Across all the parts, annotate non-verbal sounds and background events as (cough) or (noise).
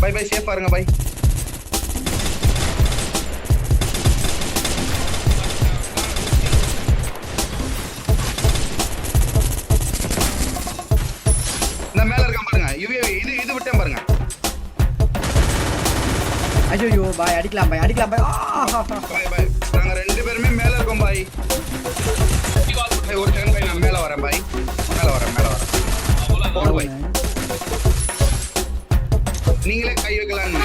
By by சேஃபா இருங்க by இந்த மேல இருக்கான் பாருங்க. யுஏவி இது இது விட்டேன் பாருங்க. ஐயோ பாய் அடிக்கலாம் பாய் அடிக்கலாம் பாய் ஆ பை பை நாங்க ரெண்டு பேருமே மேல இருக்கோம் பாய் ஒரு செகண்ட் பை நான் மேல வரேன் பாய் மேல வரேன் மேல வரேன். போடு பாய் நீங்களே கை வைக்கலாம்னு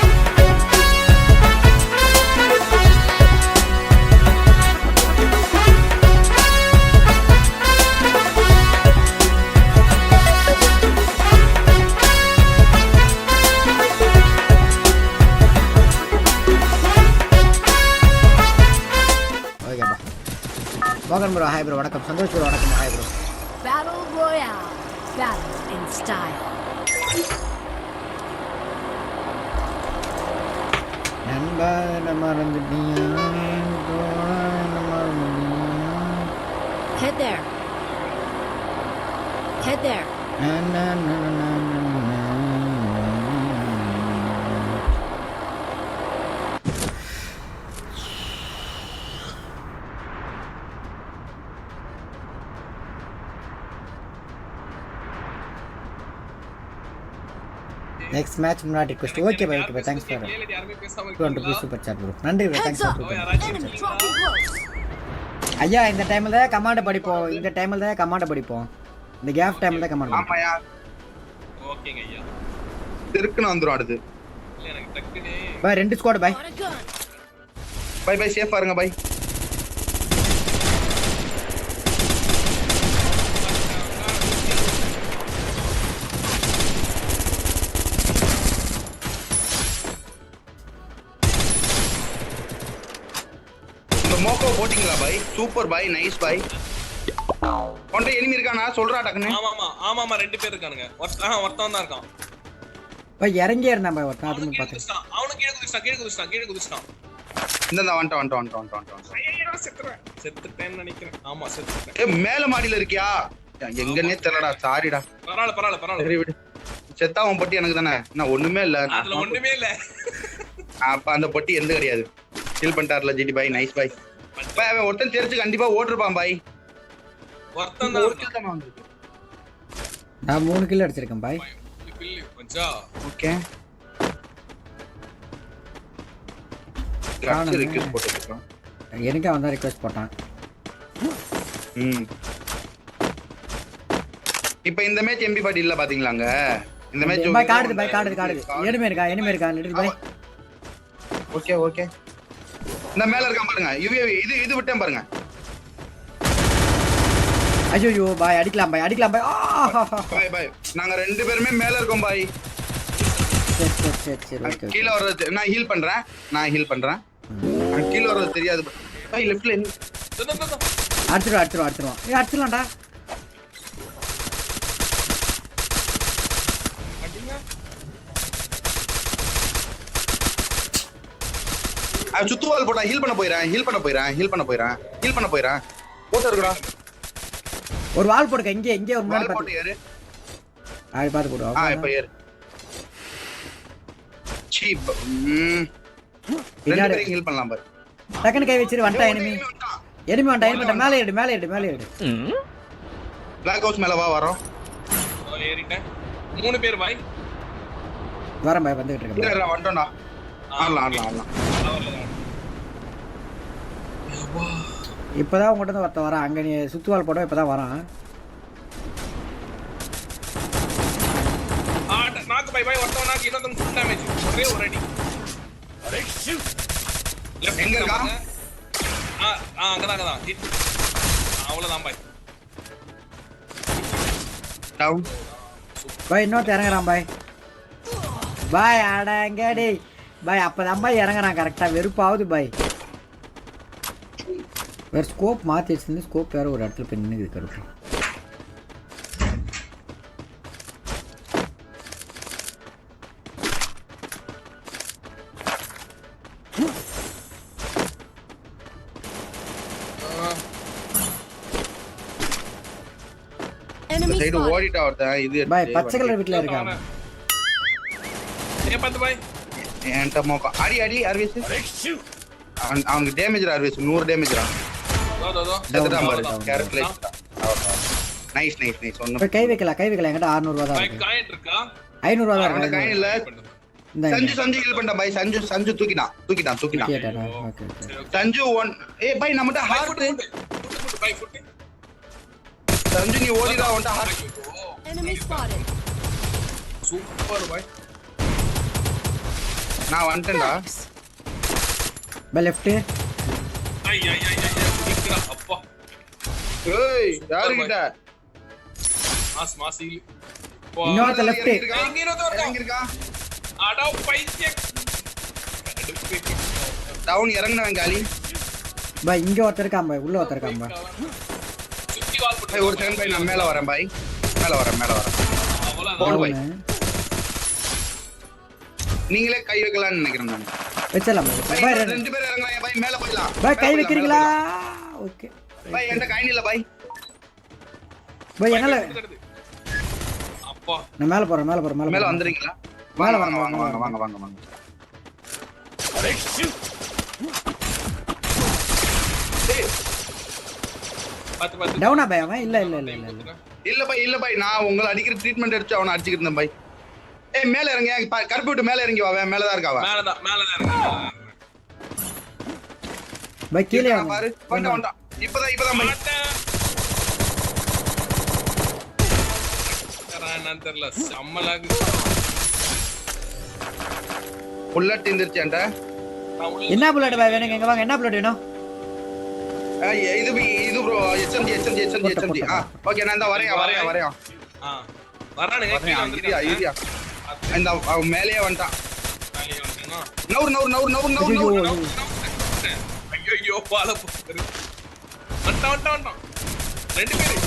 Head there. Head there. நா, நா, நா, நா, நா, நா. நெக்ஸ்ட் மேட்ச் முன்னாடி request okay bye okay bye thanks for two hundred rupees super chat bro நன்றி Heads தேங்க்ஸ் up. ஃபார். ஐயா இந்த டைமில் தான் கமாண்டை படிப்போம். இந்த டைமில் தான் கமாண்டை படிப்போம். இந்த கேப் டைமில் தான் கமாண்ட் ஆமாயா ஓகேங்க ஐயா. திருக்குன்னு வந்துரும் அடுத்து. இல்ல எனக்கு டக்குனு பாய் ரெண்டு ஸ்குவாட் gun. பை பை சேஃபா இருங்க பை மோக்கோ போட்டிங்களா bye super bye nice bye ஒன்றை எனிமி இருக்கானா? சொல்றா டக்குன்னு. ஆமா ஆமா ஆமா ஆமா ரெண்டு பேர் இருக்கானுங்க. ஒருத்தன் ஆ, ஒருத்தன் தான் இருக்கான். பாய் இறங்கியே இருந்தான் பாய் ஒருத்தன் அதுவும் கீழே பார்த்தேன் அவனும் கீழே குதிச்சிட்டான் கீழே குதிச்சிட்டான் கீழே குதிச்சிட்டான். இந்த வந்துட்டோம் வந்துட்டோம் வந்துட்டோம் வந்துட்டோம் ஐயோ செத்துறேன் செத்துட்டேன்னு நினைக்கிறேன். ஆமா செத்துட்டேன். ஏ மேல மாடியில இருக்கியா? எங்கன்னே தெரியலடா சாரிடா. பரவாயில்ல பரவாயில்ல பரவாயில்ல. சரி விடு. செத்தா உன் பொட்டி எனக்கு தானே? நான் ஒண்ணுமே இல்ல. அதுல ஒண்ணுமே இல்ல. அப்ப அந்த பொட்டி எந்த கிடையாது. Kill பண்ணிட்டார்ல GT boy nice boy boy அவன் ஒருத்தன் தெரிஞ்சு கண்டிப்பா ஓட்டிருப்பான் பாய் ஒருத்தன் தான். நான் மூணு கிலோ அடிச்சிருக்கேன் பாய் ஓகே. காணுமே. ரிக்வெஸ்ட் போட்டுருக்கோம் எனக்கு அவன் தான் ரிக்வெஸ்ட் போட்டான். ம். இப்போ இந்த மேட்ச் எம்பி பாட்டி இல்ல பாத்தீங்களாங்க இந்த மேட்ச் பாய் காடுது பாய் காடுது காடுது. எனிமே இருக்கா எனிமே இருக்கா? Little boy okay okay. இந்த மேல இருக்கான் பாருங்க. யுஏவி இது இது விட்டேன் பாருங்க. ஐயோ பாய் அடிக்கலாம் பாய் அடிக்கலாம் பாய். பாய் பாய். நாங்க ரெண்டு பேருமே மேல இருக்கோம் பாய். சரி சரி சரி சரி ஓகே கீழ வர்றது நான் ஹீல் பண்றேன். நான் ஹீல் பண்றேன். கீழ வர்றது தெரியாது. பாய் லெஃப்ட்ல அடிச்சிருவோம் அடிச்சிருவோம் ஏ அடிச்சிடலாம்டா சுத்துவால் போட்டா ஹீல் பண்ண போயிறேன். ஹீல் பண்ண போயிறேன். ஹீல் பண்ண போயிறேன். ஹீல் பண்ண போயிறேன். போட்டோ இருக்குடா. ஒரு வால் போடுங்க இங்கே இங்கே ஒரு வால் போட்டு ஏறு. அது பார்த்து ஆ போடுவோம் இப்ப ஏறு. சீப் ரெண்டு. பேரையும் ஹீல் பண்ணலாம் பாரு. டக்குன்னு கை வச்சிரு. வந்துட்டா எனிமி. எனிமி வந்துட்டா. எனிமி மேலே ஏடு மேலே ஏடு மேலே ஏடு பிளாக் ஹவுஸ் மேல வா வரோம். ஏறிட்டேன். மூணு பேர் பாய் வரேன் பாய் வந்துகிட்டு இருக்கேன் இல்ல இல்ல வந்துட்டோம்டா. ஆடலாம். ஆடலாம் ஆடலாம். இப்போதான் உங்கள்கிட்ட தான் ஒருத்தன் வரான். அங்கே நீ சுத்துவால் போட இப்போ தான் வரான் நாக்கு பாய் பாய் ஒருத்தவன் நாக்கு இன்னொருத்தன் ஃபுல் டேமேஜ் ஒரே ஒரு அடி. Left எங்க இருக்கான்? பாருங்க. ஆ ஆ அங்கதான் அங்கதான். Hit. ஆ, அவ்வளவுதான் பாய் டவுன் பாய் இன்னொருத்தன் இறங்குறான் பாய் பாய் அடங்கடி. பாய் அப்பதான் பாய் இறங்குறான் கரெக்டாக வெறுப்பாவது பாய் வேறு ஸ்கோப் மாற்றி வச்சிருந்து ஸ்கோப் வேறு ஒரு இடத்துல போய் நின்று Enemy சைடு. ஓடிட்டா ஒருத்தன் இது பாய் எடுத்து பச்சை கலர் வீட்டில் இருக்கான். இங்க பாத்து பாய்? என்கிட்ட மோக்கம் அடி அடி அர்வேஸ் அவன் அவனுக்கு டேமேஜ் அர்வேஸ் நூறு டேமேஜ் நைஸ் நைஸ் நைஸ் போய் கை வைக்கலாம் கை வைக்கலாம். என்கிட்ட அறுநூறுவா தான் பாய் இருக்கு. காயின் இருக்கா? ஐநூறுவா தான் அவன இருக்கு. காயின் இல்ல இந்த சஞ்சு சஞ்சு ஹீல் பாய் சஞ்சு சஞ்சு கேட்டேன் okay okay. Sanju one A boy நம்மட்ட ஹார்ட் ஃபுட் சஞ்சு நீ ஓடிடா ஹார்ட். சூப்பர் நான் வந்துட்டேன்டா. பை லெஃப்ட் ஐ ஐ. நிக்கிறா அப்பா. ஏய் யாருகிட்ட மாஸ் மாஸ் ஹீல் இன்னொருத்த லெஃப்ட் இங்க. இறங்கி இருக்கா அடா பைத்தியம். டவுன் இறங்குனவன் காலி. பை இங்க ஒருத்தர் இருக்கான் பை உள்ள ஒருத்தர் இருக்கான் பை. சுத்தி கால் பாய் ஒரு செகண்ட் பாய் நான் மேல வரேன் பாய் மேல வரேன் மேல வரேன். பாய் அவனு. நீங்களே கை வைக்கலாம்னு நினைக்கிறேன் நான். வச்சிடலாம் பை. பாய், பை ரெண்டு- பேர் இறங்குறாங்க பாய் மேல போயிடலாம். பை கை வைக்கிறீங்களா? ஓகே. பாய் என்கிட்ட காயின் இல்ல பாய் பை என்னால? அப்பா. நான் மேல போறேன் மேல போறேன் மேல மேல போறேன். வந்துறீங்களா மேல வாங்க வாங்க மேல வாங்க வாங்க வாங்க வாங்க டவுனா பை அவன்? இல்ல இல்ல இல்ல இல்ல இல்ல. பாய் இல்ல பாய் நான் உங்களை அடிக்கிற ட்ரீட்மெண்ட் எடுத்து அவனை அடிச்சுக்கிட்டு இருந்தேன் பாய் ஏய் மேல இறங்க. பா- கருப்பு விட்டு மேல இறங்கி வா அவன் மேலதான் இருக்கா மேலதான் மேலதான் இருக்கு மேலதான் இருக்கு. பை கீழே பாரு வந்துட்டான் வந்துட்டான் இப்பதான் இப்பதான். என்னன்னு தெரியல செம்மலாகு புல்லட் உள்ள என்ன புல்லட் பை வேணுங்க எங்க வாங்க என்ன புல்லட் வேணும் இது பி- இது bro HMG HMG HMG HMG ஆ ஓகே நான் தான் வரையா வரையா வரையா ஆ வரானுங்க கீழே இரியா இந்த மேலேயே வந்துட்டான். மேலேயே வந்துட்டானா? நவுறு நவுறு நவுறு நவுறு ஐயோ, நவுறு ஐயோ ஐயோ பால போறது வந்துட்டான் வந்துட்டான் வந்துட்டான் ரெண்டு பேரு.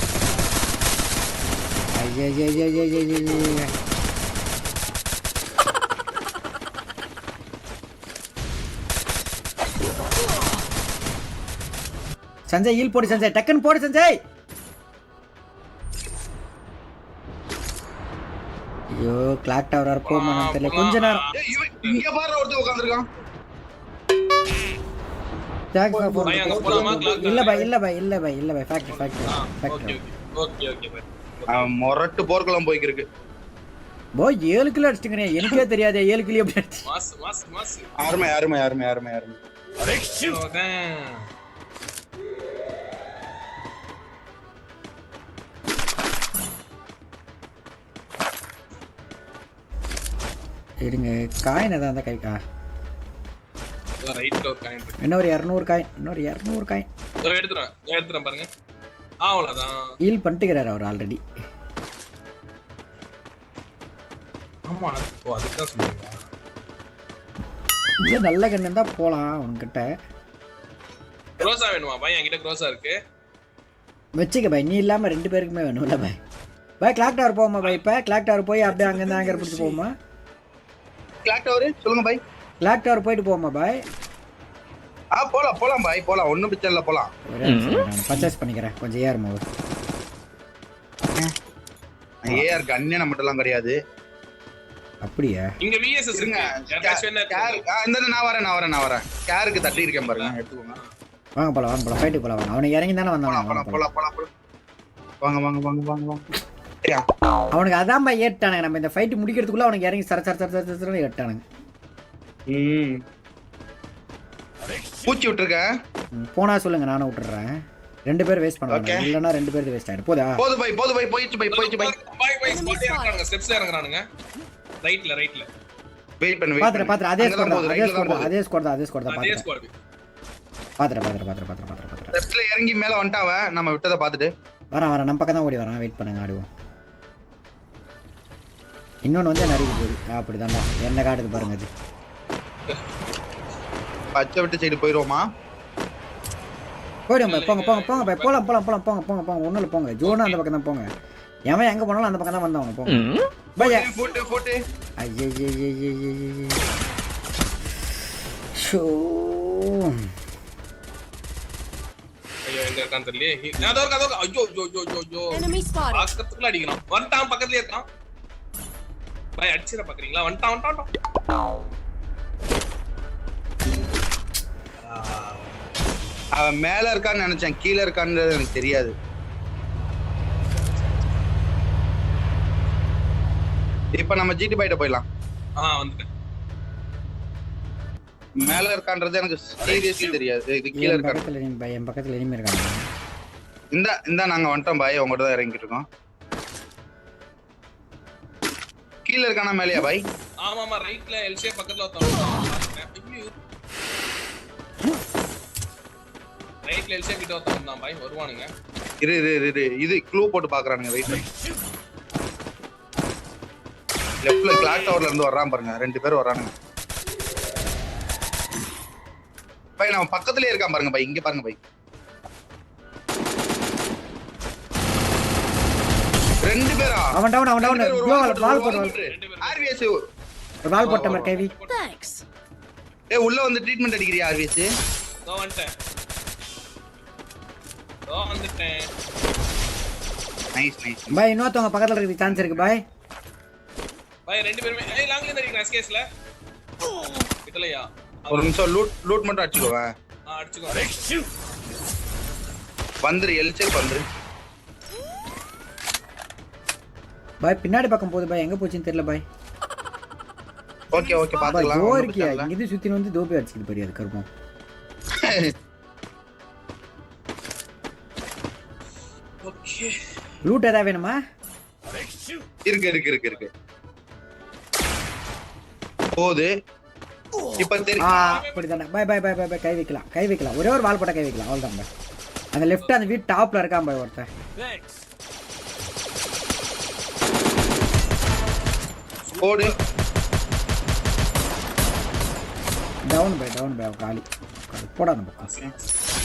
சஞ்சய் ஹீல் போடு சஞ்சய் டக்குன்னு போடு சஞ்சய் ஐயோ கிளாக் டவர் இருப்போமா தெரியல கொஞ்ச நேரம் இங்க பாரு ஒருத்தர் உட்காந்துருக்கான் பை, அங்க போலாமா? Clock இல்ல பை இல்ல பை இல்ல பை இல்ல bye factory factory okay factory okay okay அவன் மொரட்டு போர்க்குளம் போய்க்கிருக்கு. போ ஏழு கிலோ அடிச்சிட்டுங்க எனக்கே தெரியாது ஏழு கிலோ எப்படி அடிச்சு மாஸ் மாஸ் மாஸ் அருமை அருமை அருமை அருமை அருமை. இருங்க காயின் எதாவது அந்த கைக்கா. ரைட்ல ஒரு காயின் இருக்கு. இன்னொரு இரநூறு காயின் இன்னொரு இரநூறு காயின் இதோ எடுத்துறேன் எடுத்துறேன் பாருங்க. ஆ, அவ்வளவுதான். ஹீல் பண்ணிட்டுக்கிறாரு அவர் ஆல்ரெடி ஆமா ஓ அதுதான் சொல்லுங்க இதே நல்ல கண்ணு தான் போகலாம் உன்கிட்ட. க்ரோஸா வேணுமா பை? என்கிட்ட க்ரோஸா இருக்கு. வச்சுக்க பை நீ இல்லாமல் ரெண்டு பேருக்குமே வேணும்ல பை. பை கிளாக் டவர் போவோமா பை இப்போ? கிளாக் டவர் போய் அப்படியே அங்கேருந்து அங்கே பிடிச்சி போவோமா? கிளாக் டவரு சொல்லுங்க பாய் கிளாக் டவர் போயிட்டு போவோமா பாய்? ஆ போலாம் போலாம் பாய் போலாம். ஒண்ணும் பிரச்சனை இல்ல போலாம். பர்ச்சேஸ் பண்ணிக்கிறேன். கொஞ்சம் ஏறுமா ஒரு ஏஆர் கண்ணே நம்மகிட்ட எல்லாம் கிடையாது. அப்படியா? இங்க விஎஸ்எஸ் இருங்க. இந்த நான் வரேன் நான் வரேன் நான் வரேன். கேருக்கு தட்டி இருக்கேன் பாருங்க. எடுத்துக்கோங்க. வாங்க போலாம் வாங்க போலாம். ஃபைட்டுக்கு போலாம் வாங்க. அவனுக்கு இறங்கி தானே வந்தான் போலாம் போலாம் போலாம். போலாம் வாங்க வாங்க வாங்க வாங்க வாங்க. சரியா? அவனுக்கு அதான் பை ஏட்டானுங்க நம்ம இந்த ஃபைட்டு முடிக்கிறதுக்குள்ள அவனுக்கு இறங்கி சர சர சர சர சரன்னு ஏட்டானுங்க பூச்சி விட்டுருக்கேன் ம், போனா சொல்லுங்க நானும் விட்டுறேன். ரெண்டு பேர் வேஸ்ட். பண்ணுவாங்க இல்லைன்னா ரெண்டு பேருக்கு வேஸ்ட் ஆயிடும். போதா? போது பாய் போது பாய் போயிடுச்சு பாய் போயிடுச்சு பாய் பாய் பாய் ஸ்பாட் இறங்குறானுங்க. ஸ்டெப்ஸ்ல இறங்குறானுங்க. ரைட்ல ரைட்ல வெயிட் பண்ணு பாத்துற வெயிட் பாத்துற அதே ஸ்கோர் தான் அதே ஸ்கோர் தான் அதே ஸ்கோர் தான் அதே ஸ்கோர் தான் அதே பாத்துற பாத்துற பாத்துற பாத்துற பாத்துற பாத்துற பாத்துற லெஃப்ட்ல இறங்கி மேல வந்துட்டாவன் நம்ம விட்டதை பார்த்துட்டு வரேன் வரேன். நம்ம பக்கம் தான் ஓடி வரான். வெயிட் பண்ணுங்க ஆடுவோம். இன்னொன்று வந்து நறுக்கி போகுது? அப்படிதான்டா. என்ன காட்டுது பாருங்க அது. பச்சை விட்டு சைடு போயிருவோமா? போயிடும் பை, போங்க போங்க போங்க. பை போலாம் போலாம் போலாம் போங்க போங்க போங்க. ஒன்றும் இல்லை போங்க. ஜோனா அந்த பக்கம் தான் போங்க. எவன் எங்கே போனாலும் அந்த பக்கம் தான் வந்தவங்க போங்க. பையா. போட்டு போட்டு ஐயே ஷோ எங்க நான் அதோ அதோ. ஐயோ ஐயோ ஐயோ ஐயோ ஐயோ Enemy spotted. பக்கத்துக்குள்ள அடிக்கிறான் வந்துட்டான் பக்கத்துலயே இருக்கான் பாய் அடிச்சிட பாக்குறீங்களா வந்துட்டான் வந்துட்டான் அவன் மேல இருக்கான்னு நினைச்சேன் கீழே இருக்கான்றது எனக்கு தெரியாது. இப்ப நம்ம ஜிடி பைட்ட போயிடலாம். ஆ வந்துட்டேன். மேல இருக்கான்றது எனக்கு சீரியஸ்லி தெரியாது. இது கீழே என் இருக்கான். பக்கத்துல என் பக்கத்துல enemy இருக்காங்க. இந்த இந்த நாங்க வந்துட்டோம் பாய். உங்ககிட்ட தான் இறங்கிட்டு இருக்கோம். கீழே இருக்கானா மேலேயா பாய்? ஆமா ஆமா ரைட்ல எல்ஷே பக்கத்துல ஒருத்தன் ரைட்ல எல்ஷே கிட்ட ஒருத்தன் வந்தான் பாய் வருவானுங்க. இரு இரு இரு, இரு. இது க்ளூ போட்டு பாக்குறானுங்க வெயிட் லெஃப்ட்ல கிளாக் டவர்ல இருந்து வர்றான் பாருங்க. ரெண்டு பேர் வர்றானுங்க. பை நம்ம பக்கத்துலயே இருக்கான் பாருங்க பை இங்க பாருங்க பை ரெண்டு பேரா? அவன் டவுன் அவன் டவுன் ரெண்டு பேர், ஒரு ப்ளோ வால் வால் போட்டு, போட்டு ஒரு வால் வால் போட்டு. மாதிரி கைவி. Thanks. ஏய் உள்ள வந்து ட்ரீட்மெண்ட் அடிக்கிறியா ஆர்விஎஸ் இதோ வந்துட்டேன். நைஸ் நைஸ் பாய் இன்னொருத்தவங்க பக்கத்துல இருக்கு சான்ஸ் இருக்கு பாய். பாய் ரெண்டு பேருமே ஏய் லாங்ல இருந்து அடிக்கிறேன் எஸ்கேஸ்ல கிட்டலையா ஒரு நிமிஷம் லூட் லூட் மட்டும் அடிச்சுக்கோவேன் ஆ அடிச்சுக்கோ வந்துரு எல்சேப் வந்துரு. பாய் பின்னாடி பக்கம் போகுது பாய் எங்க போச்சுன்னு தெரியல பாய். ஓகே ஓகே பாத்துக்கலாம் ஒண்ணும் இருக்கியா. இங்க இருந்து சுத்தி வந்து தோப்பி அடிச்சுது பாரு அது கருப்பம் (laughs) ஓகே லூட் ஏதாவது வேணுமா? இருக்கு இருக்கு இருக்கு இருக்கு. போகுது. இப்ப ஆ தெரியும் அப்படிதானே. பாய் பாய் பாய் பாய் கை வைக்கலாம் கை வைக்கலாம். ஒரே ஒரு வால் போட்டா கை வைக்கலாம் அவ்வளவுதான் பாய் அந்த லெஃப்ட் அந்த வீட்டு டாப்ல இருக்கான் பாய் ஒருத்தன். போடு. டவுன் பாய் டவுன் பாய் காலி. போடா பக்கம்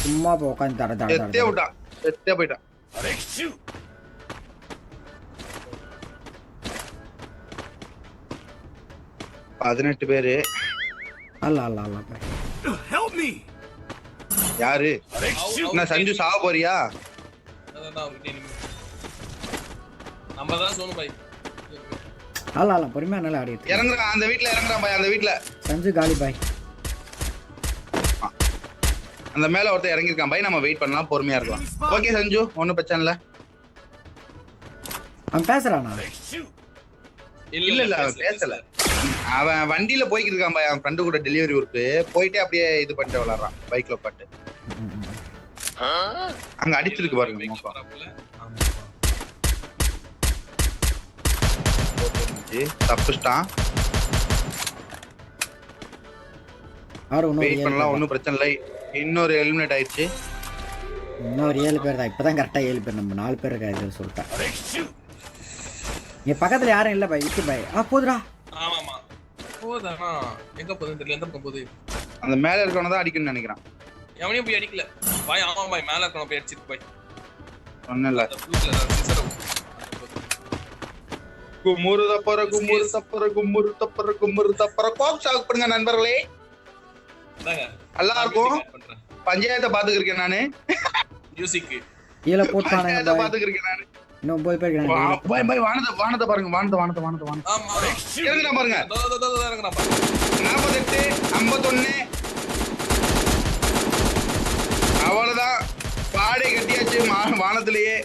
சும்மா போய் உட்காந்து தட தட எத்தே தட. விட்டான். பதினெட்டு பேரு. அல்ல அல்ல அல்ல. யாரு? என்ன சஞ்சு சாவ போறியா? நம்ம தான் சோனு பாய். அல்ல அல்ல பொறுமையா நல்லா ஆடிட்டு. இறங்குறான் அந்த வீட்ல இறங்குறான் பாய் அந்த வீட்ல. சஞ்சு காலி பாய். அந்த மேல ஒருத்தர் இறங்கிருக்கான் பாய் நம்ம வெயிட் பண்ணலாம். பொறுமையா இருக்கலாம் ஓகே சஞ்சு. ஒண்ணும் பிரச்சனை இல்ல. அவன் பேசுறானா? இல்ல இல்ல அவன் பேசல அவன் வண்டியில போய்கிட்டு இருக்கான் பாய் அவன் ஃப்ரெண்டு கூட டெலிவரி ஒர்க்கு போயிட்டே அப்படியே இது பண்ணிட்டு விளாடுறான். பைக்ல உட்காந்து அங்க அடிச்சிருக்கு பாருங்க. தப்பிச்சிட்டான். ஆறு வெயிட் பண்ணலாம் ஒன்றும் பிரச்சனை இல்லை. இன்னொரு எலிமினேட் ஆயிடுச்சு. இன்னொரு ஏழு பேர் தான். இப்பதான் கரெக்டா ஏழு பேர். நம்ம நாலு பேர் இருக்கா இது சொல்லிட்டேன். இங்க பக்கத்துல யாரும் இல்ல பாய். விட்டு பாய். ஆ போதுடா. ஆமாமா போதானா எங்க போகுதுன்னு தெரியல. எந்த பக்கம் போகுது? அந்த மேல இருக்கவன தான் அடிக்கணும்னு நினைக்கிறான். எவனையும் போய் அடிக்கல. பாய் ஆமா பாய். மேல இருக்கணும் போய் அடிச்சிட்டு போய். சிசர் கும்முரு தப்பற கும்முரு தப்பற கும்முரு தப்பற கும்முரு தப்பற. கோக் சாக் பண்ணுங்க நண்பர்களே. இந்தாங்க. நல்லா இருக்கும் பண்றேன் பஞ்சாயத்தை பாத்துக்கிருக்கேன் நானு. மியூசிக் கீழே பாய். பாத்துக்கிருக்கேன் நானு. இன்னும் இருக்காங்க பாய் பாய் வானத்தை வானத்தை பாருங்க வானத்தை வானத்தை வானத்தை வானத்தை. ஆமா. இறங்குறா பாருங்க. தோ தோ தோ தோ இறங்குறா பாரு நாற்பத்தெட்டு ஐம்பத்தொன்னு. அவ்வளவுதான். பாடை கட்டியாச்சு மா- வானத்திலேயே.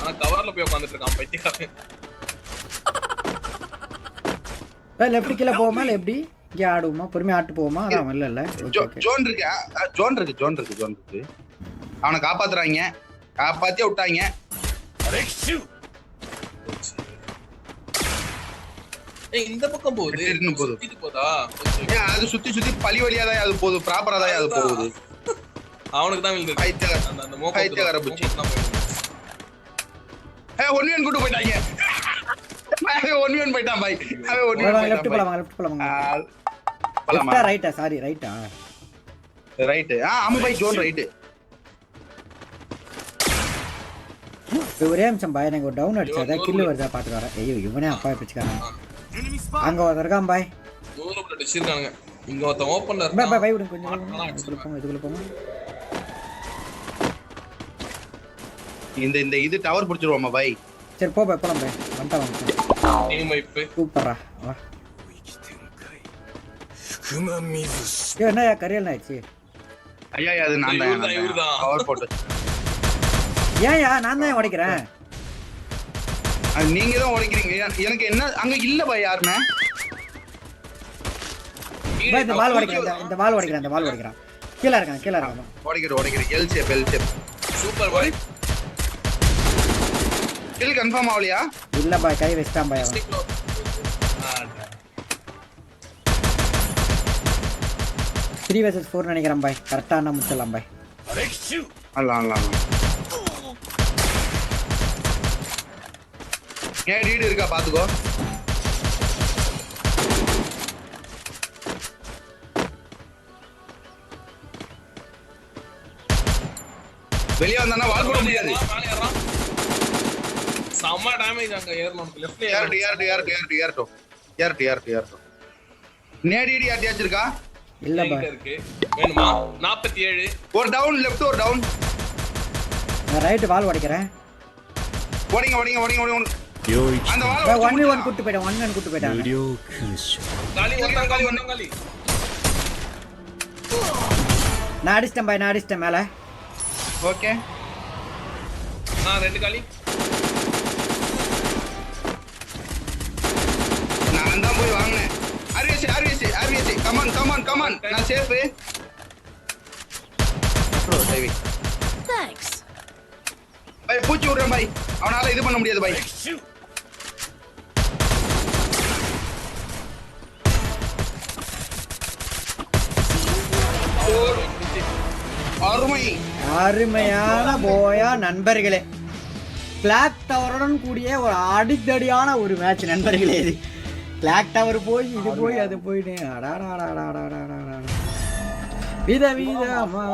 ஆனா கவர்ல போய் உட்கார்ந்துட்டு இருக்கான் பைத்தியக்காரன் லெஃப்ட் கீழே போவோமா இல்ல எப்படி? இங்கே ஆடுவோமா? பொறுமையா ஆட்டு போவோமா அதான் இல்ல இல்ல ஜோன் இருக்கு. ஜோன் இருக்கு ஜோன் இருக்கு ஜோன் இருக்கு. அவனை காப்பாத்துறாங்க. காப்பாத்தியே விட்டாங்க. இந்த பக்கம் போகுது. போதா? அது சுத்தி சுத்தி பழி வழியா தான் அது போகுது. ப்ராப்பரா தான் அது போகுது. அவனுக்கு தான் விழுந்து பைத்தியக்கார அந்த மோகம் பைத்தியக்கார பூச்சி. ஏ ஒன்னியன் கூட்டு போயிட்டாங்க. (laughs) ஒன்னியன் போயிட்டான் பாய். அவன் ஒன்னியன் லெஃப்ட் போயிட்டான் போலாம் லெஃப்ட் போலாம் பாய் லெஃப்டா ரைட்டா சாரி ரைட்டா ரைட் ஆ ஆமா பாய் ஜோன் ரைட் ஒரே நிமிஷம் பாய் எனக்கு ஒரு டவுன் அடிச்சா அதான் கில்லு வருதா பாத்துட்டு வரேன். ஐயோ இவனே அப்பா பிடிச்சிக்காரன் அங்க ஒருத்தன் இருக்கான் பாய் இங்க ஒருத்தன் ஓப்பன்ல பாய் பாய் இருக்கான். பாய் விடுங்க கொஞ்சம். இதுக்குள்ள போங்க இதுக்குள்ள போங்க இந்த இந்த இது டவர் பிடிச்சிருவோமா பாய் சரி போ பாய் போலாம் பாய் டீம் வைப்பு சூப்பர்ரா. வா. ஏய், என்னய்யா கரியல் ஆயிடுச்சு ஐயா அது நான் தான். கவர் போட்டு ஏன்யா நான் தான் உடைக்கிறேன். அது நீங்க தான் உடைக்கிறீங்க. எனக்கு என்ன அங்க இல்ல பாய் யாருமே. பா, இந்த பால் உடைக்கிறேன் இந்த- பால் உடைக்கிறேன் இந்த பால் உடைக்கிறான். கீழே இருக்கான் கீழே இருக்கான் உடைக்கிற உடைக்கிற L shape L shape super boy kill confirm ஆகலையா? இல்ல பாய் கை வச்சிட்டான் பாய் அவன். த்ரீ வர்சஸ் ஃபோர் நினைக்கிறேன் பாய். கரெக்டாக முடிச்சிடலாம் பாய். ஏன் ரீடு இருக்கா பாத்துக்கோ. வெளியே வந்தானா வால் போட முடியாது. செம்ம டேமேஜ் அங்க ஏறணும் லெஃப்ட்ல yard yard yard yard yard yard yard yard நேடிடி யார்ட்டி இருக்கா? இல்ல இருக்கு. வேணுமா? நாற்பத்தி ஏழு ஒரு டவுன் லெஃப்ட் ஒரு டவுன் நான் ரைட்டு பால் உடைக்கிறேன். ஓடிங்க ஓடிங்க ஓடிங்க ஓடிங்க அந்த ஒன் ஒன் கூட்டு போயிட்டேன் ஒன் ஒன் கூட்டு காலி காலி ஒன்றாம் காலி. நான் அடிச்சிட்டேன் பாய் நான் அடிச்சிட்டேன் மேலே. ஓகே ஆ ரெண்டு காலி. Come on come on come on நான் சேஃபு. பை பூச்சி விடுறேன் பை அவனால இது பண்ண முடியாது பை அருமை. அருமையான போயா நண்பர்களே. கிளாக் டவருடன் கூடிய ஒரு அடித்தடியான ஒரு மேட்ச் நண்பர்களே இது. கிளாக் டவர் போய் இது போய் அது போயிட்டு அடாடாடாடாடாடாடா வித விதமா